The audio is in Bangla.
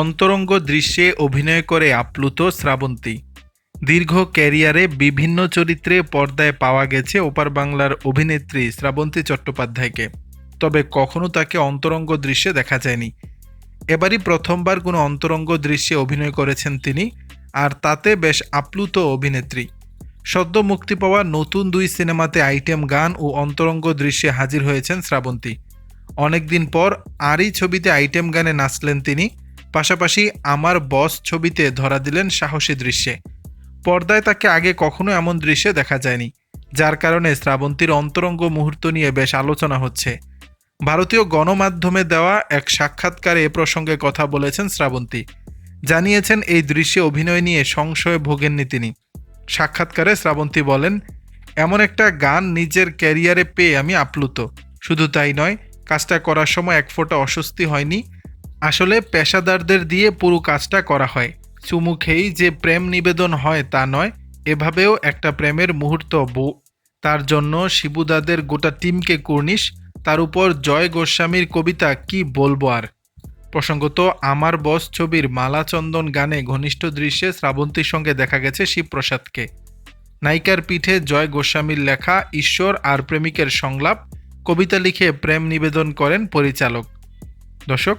অন্তরঙ্গ দৃশ্যে অভিনয় করে আপ্লুত শ্রাবন্তী। দীর্ঘ ক্যারিয়ারে বিভিন্ন চরিত্রে পর্দায় পাওয়া গেছে ওপার বাংলার অভিনেত্রী শ্রাবন্তী চট্টোপাধ্যায়কে। তবে কখনো তাকে অন্তরঙ্গ দৃশ্যে দেখা যায়নি। এবারই প্রথমবার কোনো অন্তরঙ্গ দৃশ্যে অভিনয় করেছেন তিনি, আর তাতে বেশ আপ্লুত অভিনেত্রী। সদ্য মুক্তি পাওয়া নতুন দুই সিনেমাতে আইটেম গান ও অন্তরঙ্গ দৃশ্যে হাজির হয়েছেন শ্রাবন্তী। অনেকদিন পর আরই ছবিতে আইটেম গানে নাচলেন তিনি পাশাপাশি আমার বস ছবিতে ধরা দিলেন সাহসী দৃশ্যে। পর্দায় তাকে আগে কখনো এমন দৃশ্যে দেখা যায়নি, যার কারণে শ্রাবন্তীর অন্তরঙ্গ মুহূর্ত নিয়ে বেশ আলোচনা হচ্ছে। ভারতীয় গণমাধ্যমে দেওয়া এক সাক্ষাৎকারে এ প্রসঙ্গে কথা বলেছেন শ্রাবন্তী। জানিয়েছেন, এই দৃশ্যে অভিনয় নিয়ে সংশয়ে ভোগেননি তিনি। সাক্ষাৎকারে শ্রাবন্তী বলেন, এমন একটা গান নিজের ক্যারিয়ারে পেয়ে আমি আপ্লুত। শুধু তাই নয়, কাজটা করার সময় এক ফোঁটা অস্বস্তি হয়নি আসলে পেশাদারদের দিয়ে পুরো কাজটা করা হয়। চুমু খেয়েই যে প্রেম নিবেদন হয় তা নয়, এভাবেও একটা প্রেমের মুহূর্ত বউ তার জন্য শিবুদাদের গোটা টিমকে কুর্নিশ, তার উপর জয় গোস্বামীর কবিতা কি বলব আর? প্রসঙ্গত, আমার বস ছবির মালা চন্দন গানে ঘনিষ্ঠ দৃশ্যে শ্রাবন্তীর সঙ্গে দেখা গেছে শিবপ্রসাদকে। নায়িকার পিঠে জয় গোস্বামীর লেখা ঈশ্বর আর প্রেমিকের সংলাপ, কবিতা লিখে প্রেম নিবেদন করেন পরিচালক। দর্শক